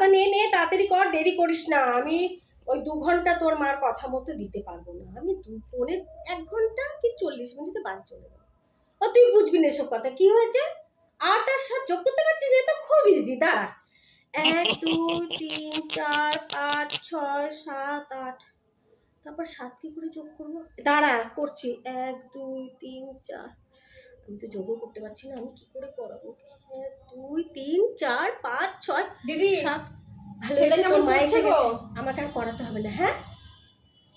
বাবা নে নে, তাড়াতাড়ি কর, দেরি করিস না। আমি ওই দু ঘণ্টা তোর মার কথা মতো দিতে পারব না। আমি দু, পৌনে এক ঘণ্টা কি চল্লিশ মিনিটে বাদ চলে যাব ও, তুই বুঝবি না এসব কথা। কি হয়েছে? আট আর সাত, যোগ করতে পারছিস? এটা খুব ইজি দাঁড়া। এক, দুই, তিন, চার, পাঁচ, ছয়, সাত, আট। তারপর সাত কি করে যোগ করব? দাঁড়া, করছি। এক, দুই, তিন, চার। আমি তো যোগও করতে পারছি না আমি কি করে করাবো দুই তিন চার পাঁচ ছয় দিদি সাত ভালো তোর মা এসে গেছে। আমাকে আর পড়াতে হবে না হ্যাঁ?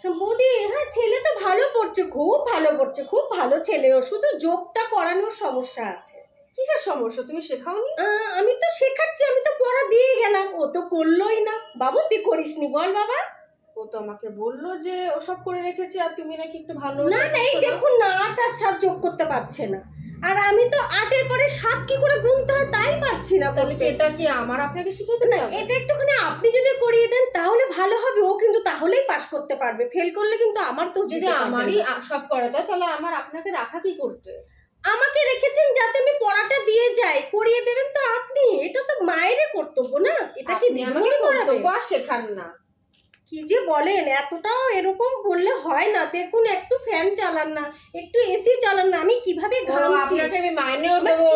হ্যাঁ বৌদি হ্যাঁ ছেলে তো ভালো পড়ছে খুব ভালো পড়ছে খুব ভালো ছেলে ও শুধু যোগটা করানোর সমস্যা আছে। কিসের সমস্যা? তুমি শেখাওনি? আমি তো শেখাচ্ছি আমি তো পড়া দিয়ে গেলাম ও তো করলোই না। বাবু তুই করিসনি বল বাবা। ও তো আমাকে বলল যে ওসব করে রেখেছি আর তুমি নাকি একটু ভালো না না এই দেখুন না আট আর সাত যোগ করতে পারছে না। আর আমি তো আটের পরে সাত কি করে গুনতে হয় তাই পারছি না তাহলে এটা কি আমার আপনাকে শিখিয়ে না দেবে এটা একটুখানি আপনি যদি করিয়ে দেন তাহলে ভালো হবে। ও কিন্তু তাহলেই পাশ করতে পারবে। ফেল করলে কিন্তু আমার তো যদি আমারই সব করে দেয় তাহলে আমার আপনাকে রাখা কি করতে? আমাকে রেখেছেন যাতে আমি পড়াটা দিয়ে যাই। করিয়ে দেবেন তো আপনি। এটা তো মায়েরই কর্তব্য না? এটা কি আমাকে করাবে কর্তব্য আর শেখান না। কি যে বলেন? এতটাও এরকম বললে হয় না। দেখুন, একটু ফ্যান চালান না, একটু এসি চালান না। আমি কীভাবে আপনাকে আমি মাইনেও দেবো।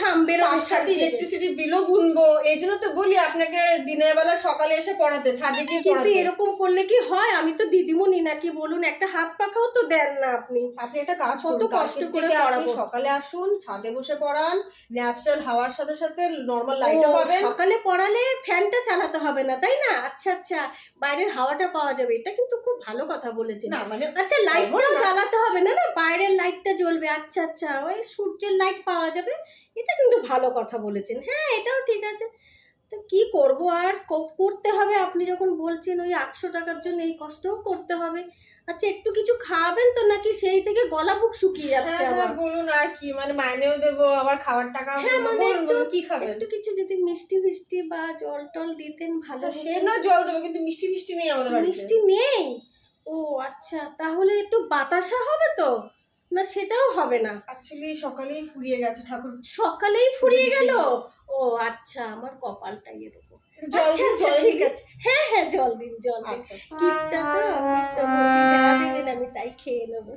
ঘাম বেরোবে সাথে ইলেকট্রিসিটি বিলও গুনবো। এই জন্য তো বলি আপনাকে দিনের বেলা সকালে এসে পড়াতে ছাদে গিয়ে কিন্তু এরকম করলে কি হয়? আমি তো দিদিমণি নাকি বলুন একটা হাত পাখাও তো দেন না আপনি। আপনি একটা কাজ কত কষ্ট করে আপনি। সকালে আসুন ছাদে বসে পড়ান ন্যাচারাল হাওয়ার সাথে সাথে নর্মাল লাইটও পাবেন। সকালে পড়ালে ফ্যানটা চালাতে হবে না তাই না? আচ্ছা আচ্ছা বাইরের হাওয়াটা পাওয়া যাবে। এটা কিন্তু খুব ভালো কথা বলেছেন। না মানে আচ্ছা লাইটটাও। জ্বালাতে হবে না না? বাইরের লাইটটা জ্বলবে। আচ্ছা আচ্ছা ওই সূর্যের লাইট পাওয়া যাবে। এটা কিন্তু ভালো কথা বলেছেন। হ্যাঁ এটাও ঠিক আছে। তো কি করব আর? করতে হবে। আপনি যখন বলছেন ওই আটশো টাকার জন্য এই কষ্টও করতে হবে। আচ্ছা একটু কিছু খাওয়াবেন তো নাকি? সেই থেকে গলা বুক শুকিয়ে হ্যাঁ যাচ্ছে হ্যাঁ, আমার। বলুন আর কি। মানে মাইনেও দেবো আবার খাওয়ার টাকা হ্যাঁ, মানে একটু- কি খাবেন? একটু কিছু যদি মিষ্টি ফিষ্টি বা জল টল দিতেন ভালো হ্যাঁ, সে না জল দেবো কিন্তু মিষ্টি মিষ্টি নেই আমাদের বাড়িতে। মিষ্টি নেই? ও আচ্ছা তাহলে একটু বাতাসা হবে তো? না সেটাও হবে না। অ্যাকচুয়ালি সকালেই ফুরিয়ে গেছে ঠাকুর। সকালেই ফুরিয়ে গেল? ও আচ্ছা আমার কপালটাই এরকম। জল আচ্ছা, আচ্ছা, জল ঠিক আছে। হ্যাঁ হ্যাঁ জল দিন জল দিন। আচ্ছা। গিফটটা তো আমি তাই খেয়ে নেব।